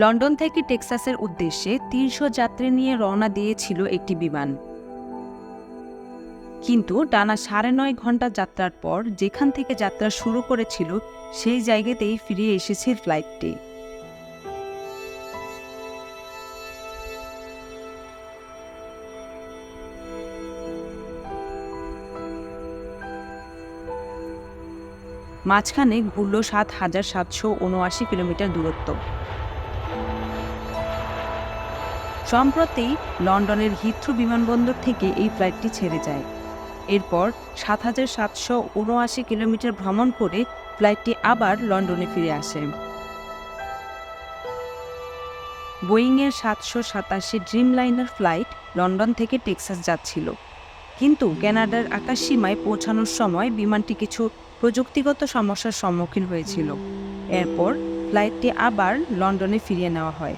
London থেকে টেক্সাসের উদ্দেশ্যে তিনশো যাত্রী নিয়ে রওনা দিয়েছিল একটি বিমান। কিন্তু টানা সাড়ে নয় ঘণ্টা যাত্রার পর যেখান থেকে যাত্রা শুরু করেছিল, সেই জায়গাতেই ফিরে এসেছে ফ্লাইটটি। মাঝখানে ঘুরল সাত হাজার সাতশো উনআশি কিলোমিটার দূরত্ব। সম্প্রতি লন্ডনের হিথ্রু বিমানবন্দর থেকে এই ফ্লাইটটি ছেড়ে যায়। এরপর সাত হাজার সাতশো উনআশি কিলোমিটার ভ্রমণ করে ফ্লাইটটি আবার লন্ডনে ফিরে আসে। বোয়িংয়ের সাতশো সাতাশি ড্রিমলাইনার ফ্লাইট লন্ডন থেকে টেক্সাস যাচ্ছিল। কিন্তু কানাডার আকাশসীমায় পৌঁছানোর সময় বিমানটি কিছু প্রযুক্তিগত সমস্যার সম্মুখীন হয়েছিল। এরপর ফ্লাইটটি আবার লন্ডনে ফিরিয়ে নেওয়া হয়।